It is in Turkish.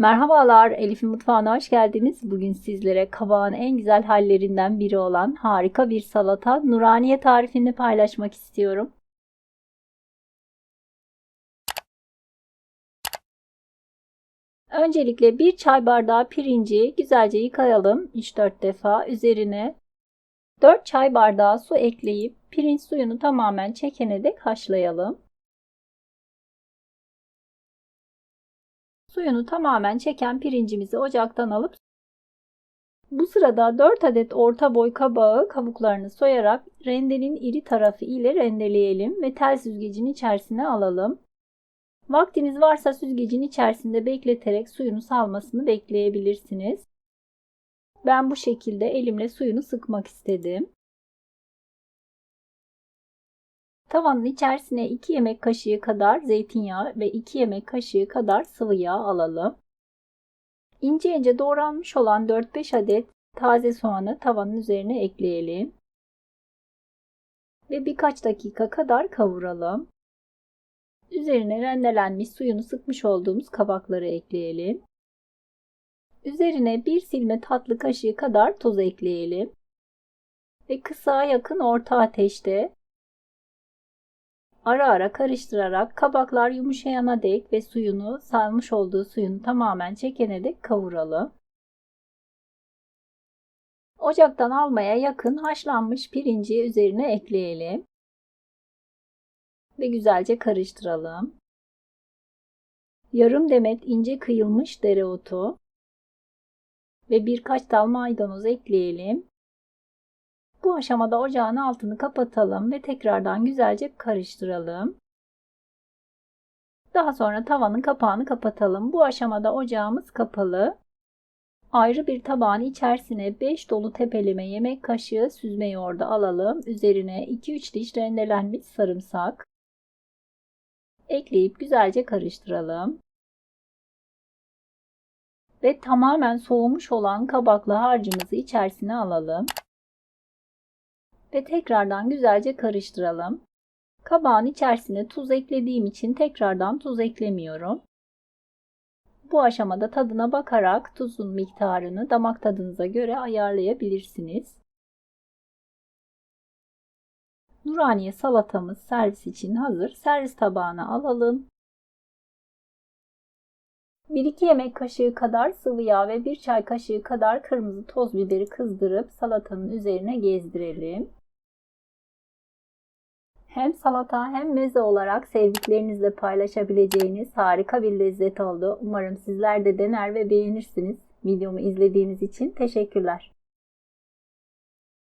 Merhabalar, Elif'in mutfağına hoş geldiniz. Bugün sizlere kabağın en güzel hallerinden biri olan harika bir salata nuraniye tarifini paylaşmak istiyorum. Öncelikle bir çay bardağı pirinci güzelce yıkayalım 3-4 defa. Üzerine 4 çay bardağı su ekleyip pirinç suyunu tamamen çekene dek haşlayalım. Suyunu tamamen çeken pirincimizi ocaktan alıp bu sırada 4 adet orta boy kabağı kabuklarını soyarak rendenin iri tarafı ile rendeleyelim ve tel süzgecin içerisine alalım. Vaktiniz varsa süzgecin içerisinde bekleterek suyunu salmasını bekleyebilirsiniz. Ben bu şekilde elimle suyunu sıkmak istedim. Tavanın içerisine 2 yemek kaşığı kadar zeytinyağı ve 2 yemek kaşığı kadar sıvı yağ alalım. İnce ince doğranmış olan 4-5 adet taze soğanı tavanın üzerine ekleyelim. Ve birkaç dakika kadar kavuralım. Üzerine rendelenmiş suyunu sıkmış olduğumuz kabakları ekleyelim. Üzerine bir silme tatlı kaşığı kadar tuz ekleyelim. Ve kısa yakın orta ateşte ara ara karıştırarak kabaklar yumuşayana dek ve suyunu salmış olduğu suyunu tamamen çekene dek kavuralım. Ocaktan almaya yakın haşlanmış pirinci üzerine ekleyelim. Ve güzelce karıştıralım. Yarım demet ince kıyılmış dereotu ve birkaç dal maydanoz ekleyelim. Bu aşamada ocağın altını kapatalım ve tekrardan güzelce karıştıralım. Daha sonra tavanın kapağını kapatalım. Bu aşamada ocağımız kapalı. Ayrı bir tabağın içerisine 5 dolu tepeleme yemek kaşığı süzme yoğurdu alalım. Üzerine 2-3 diş rendelenmiş sarımsak ekleyip güzelce karıştıralım. Ve tamamen soğumuş olan kabaklı harcımızı içerisine alalım ve tekrardan güzelce karıştıralım. Kabağın içerisine tuz eklediğim için tekrardan tuz eklemiyorum. Bu aşamada tadına bakarak tuzun miktarını damak tadınıza göre ayarlayabilirsiniz. Nuraniye salatamız servis için hazır. Servis tabağına alalım. 1-2 yemek kaşığı kadar sıvı yağ ve 1 çay kaşığı kadar kırmızı toz biberi kızdırıp salatanın üzerine gezdirelim. Hem salata hem meze olarak sevdiklerinizle paylaşabileceğiniz harika bir lezzet oldu. Umarım sizler de dener ve beğenirsiniz. Videomu izlediğiniz için teşekkürler.